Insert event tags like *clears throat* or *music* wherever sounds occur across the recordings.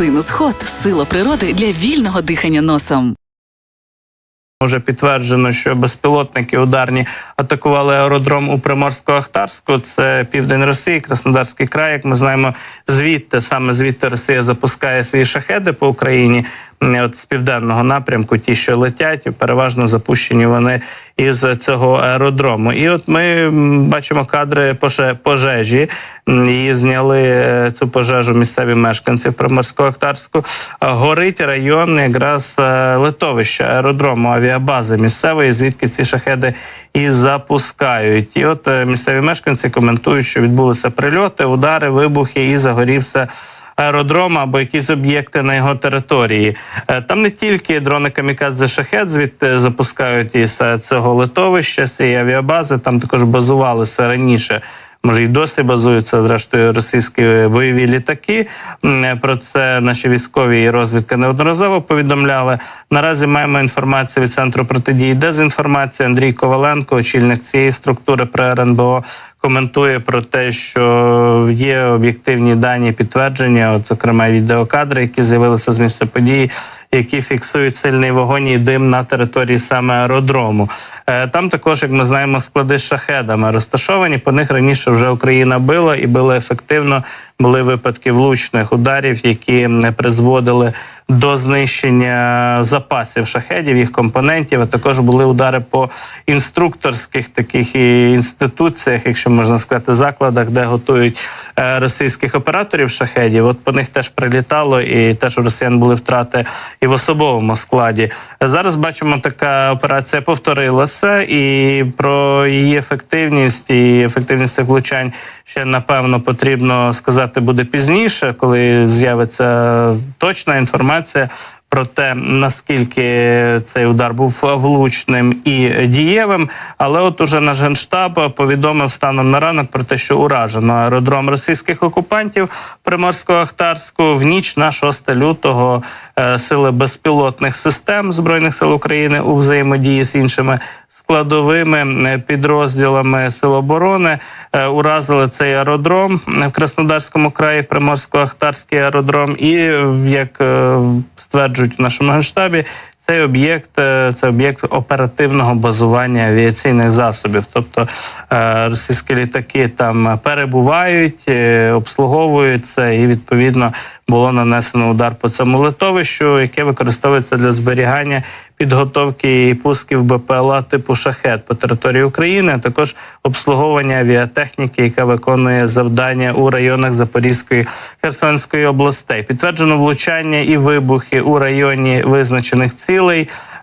Синус Хот сила природи для вільного дихання носом. Вже підтверджено, що безпілотники ударні атакували аеродром у Приморсько-Ахтарську. Це південь Росії, Краснодарський край. Як ми знаємо, звідти саме звідти Росія запускає свої шахеди по Україні. От з південного напрямку, ті, що летять, і переважно запущені вони із цього аеродрому. І от ми бачимо кадри пожежі. Її зняли е, цю пожежу місцеві мешканці в Приморсько-Ахтарську. Е, Горить район якраз е, литовища аеродрому авіабази місцевої, звідки ці шахеди і запускають. І от е, місцеві мешканці коментують, що відбулися прильоти, удари, вибухи і загорівся. Аеродром або якісь об'єкти на його території. Е, Там не тільки дрони камікадзе шахет, звідти запускають із цього литовища, з цієї авіабази. Там також базувалися раніше. Може, й досі базуються зрештою російські бойові літаки. Про це наші військові і розвідка неодноразово повідомляли. Наразі маємо інформацію від центру протидії дезінформації. Андрій Коваленко, очільник цієї структури при РНБО, коментує про те, що є об'єктивні дані підтвердження, от зокрема відеокадри, які з'явилися з місця події, які фіксують сильний вогонь і дим на території саме аеродрому. Е, Там також, як ми знаємо, склади з шахедами розташовані. По них раніше вже Україна била і била ефективно. Були випадки влучних ударів, які призводили до знищення запасів шахедів, їх компонентів. А також були удари по інструкторських таких і інституціях, якщо можна сказати, закладах, де готують е, російських операторів шахедів. От по них теж прилітало, і теж у росіян були втрати і в особовому складі. Зараз бачимо, така операція повторилася, і про її ефективність і ефективність влучань ще напевно потрібно сказати буде пізніше, коли з'явиться точна інформація. Про те, наскільки цей удар був влучним і дієвим, але от уже наш генштаб повідомив станом на ранок про те, що уражено аеродром російських окупантів Приморсько-Ахтарську в ніч на 6 лютого е, сили безпілотних систем збройних сил України у взаємодії з іншими складовими е, підрозділами Сил оборони е, уразили цей аеродром в Краснодарському краї, Приморсько-Ахтарський аеродром, і як е, стверджують в нашому генштабі, цей об'єкт е, це об'єкт оперативного базування авіаційних засобів. Тобто е, російські літаки там перебувають, е, обслуговуються, і відповідно було нанесено удар по цьому литовищу, яке використовується для зберігання підготовки і пусків БПЛА типу шахет по території України, а також обслуговування авіатехніки, яка виконує завдання у районах Запорізької Херсонської областей. Підтверджено влучання і вибухи у районі визначених цілей.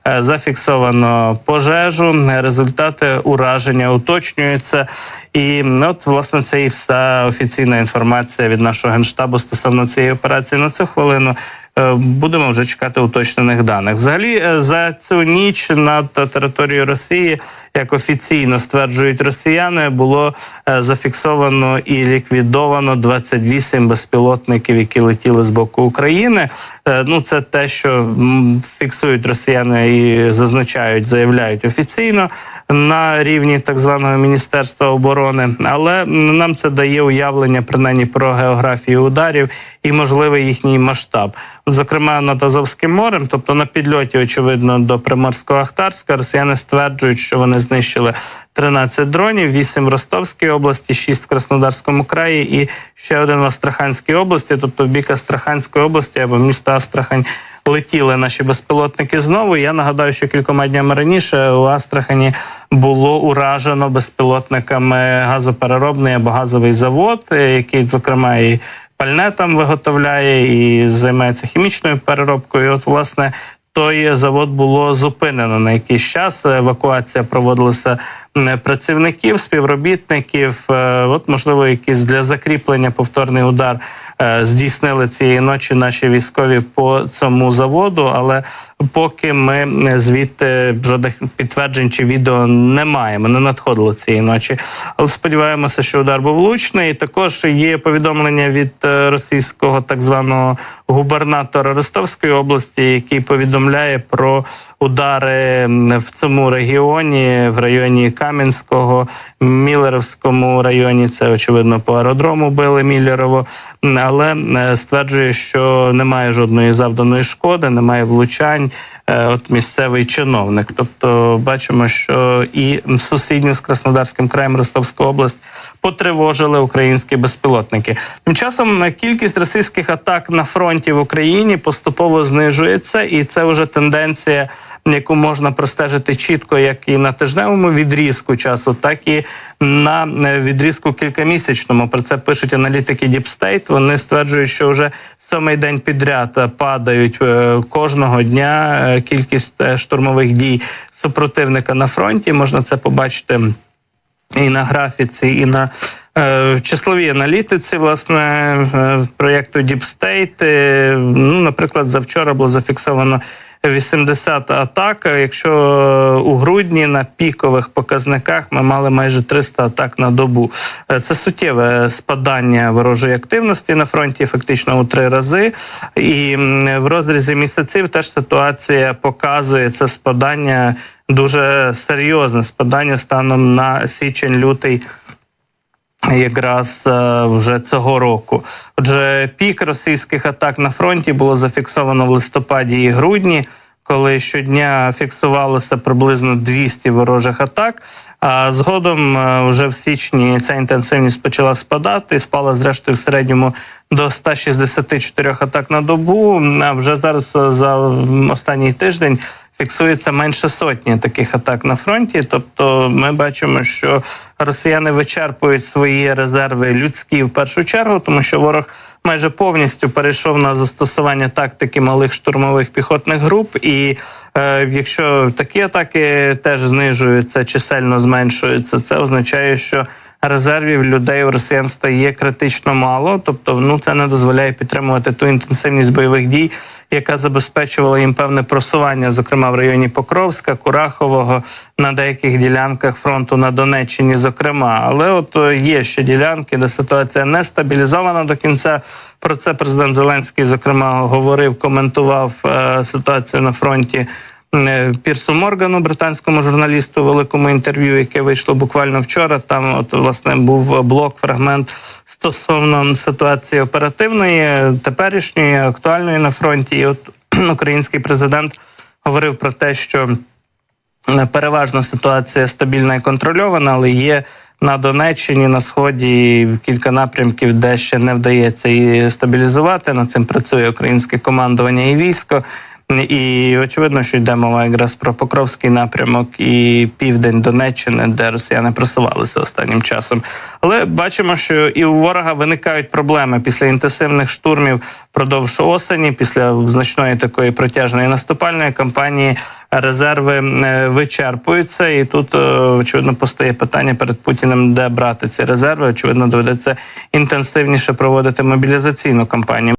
Е, Зафіксовано пожежу, результати ураження уточнюються. І ну, от, власне, це і вся офіційна інформація від нашого генштабу стосовно цієї операції на цю хвилину. Е, Будемо вже чекати уточнених даних. Взагалі, е, за цю ніч над територією Росії, як офіційно стверджують росіяни, було е, зафіксовано і ліквідовано 28 безпілотників, які летіли з боку України. Ну, це те, що фіксують росіяни і зазначають, заявляють офіційно на рівні так званого міністерства оборони. Але нам це дає уявлення принаймні про географію ударів і можливий їхній масштаб. Зокрема, над Азовським морем, тобто на підльоті, очевидно, до Приморсько-Ахтарська, росіяни стверджують, що вони знищили 13 дронів, 8 в Ростовській області, 6 в Краснодарському краї і ще один в Астраханській області, тобто в бік Астраханської області або міста Астрахань. Летіли наші безпілотники знову. Я нагадаю, що кількома днями раніше у Астрахані було уражено безпілотниками газопереробний або газовий завод, який, зокрема, і пальне там виготовляє і займається хімічною переробкою. От, власне, той завод було зупинено на якийсь час. Евакуація проводилася працівників, співробітників. Е, От, можливо, якийсь для закріплення повторний удар е, здійснили цієї ночі наші військові по цьому заводу. Але поки ми звідти жодних підтверджень чи відео не маємо, не надходило цієї ночі. Але сподіваємося, що удар був влучний. Також є повідомлення від е, російського так званого губернатора Ростовської області, який повідомляє про удари в цьому регіоні, в районі Кам'янського, Міллеровському районі. Це очевидно по аеродрому били Міллерово, але е, стверджує, що немає жодної завданої шкоди, немає влучань. Е, От місцевий чиновник. Тобто бачимо, що і сусідню з Краснодарським краєм Ростовську область потривожили українські безпілотники. Тим часом е, кількість російських атак на фронті в Україні поступово знижується, і це вже тенденція. Яку можна простежити чітко, як і на тижневому відрізку часу, так і на е, відрізку кількамісячному. Про це пишуть аналітики Deep State. Вони стверджують, що вже сьомий день підряд падають е, кожного дня е, кількість штурмових дій супротивника на фронті. Можна це побачити і на графіці, і на е, числовій аналітиці, власне, проєкту Deep State. Ну, наприклад, завчора було зафіксовано 80 атак. Якщо е, у грудні на пікових показниках ми мали майже 300 атак на добу. Е, Це суттєве спадання ворожої активності на фронті, фактично у три рази. І в розрізі місяців теж ситуація показує це спадання дуже серйозне спадання станом на січень-лютий. Якраз е, вже цього року, отже, пік російських атак на фронті було зафіксовано в листопаді і грудні, коли щодня фіксувалося приблизно 200 ворожих атак. А згодом, е, вже в січні, ця інтенсивність почала спадати, і спала зрештою в середньому до 164 атак на добу. А вже зараз е, за останній тиждень фіксується менше сотні таких атак на фронті. Тобто, ми бачимо, що росіяни вичерпують свої резерви людські в першу чергу, тому що ворог майже повністю перейшов на застосування тактики малих штурмових піхотних груп. І е, якщо такі атаки теж знижуються, чисельно зменшуються, це означає, що резервів людей у росіян стає критично мало, тобто ну це не дозволяє підтримувати ту інтенсивність бойових дій, яка забезпечувала їм певне просування, зокрема в районі Покровська, Курахового, на деяких ділянках фронту на Донеччині, зокрема. Але от е, є ще ділянки, де ситуація не стабілізована до кінця. Про це президент Зеленський, зокрема, говорив, коментував е, ситуацію на фронті. Е, Пірсу Моргану, британському журналісту, великому інтерв'ю, яке вийшло буквально вчора. Там, от власне, був блок, фрагмент стосовно ситуації оперативної, теперішньої, актуальної на фронті. І от *clears throat* український президент говорив про те, що е, переважно ситуація стабільна і контрольована, але є на Донеччині, на сході кілька напрямків, де ще не вдається її стабілізувати. Над цим працює українське командування і військо. І очевидно, що йде мова якраз про Покровський напрямок і південь Донеччини, де росіяни просувалися останнім часом. Але бачимо, що і у ворога виникають проблеми після інтенсивних штурмів продовж осені, після значної такої протяжної наступальної кампанії. Резерви е, вичерпуються, і тут е, очевидно постає питання перед Путіним, де брати ці резерви. Очевидно, доведеться інтенсивніше проводити мобілізаційну кампанію.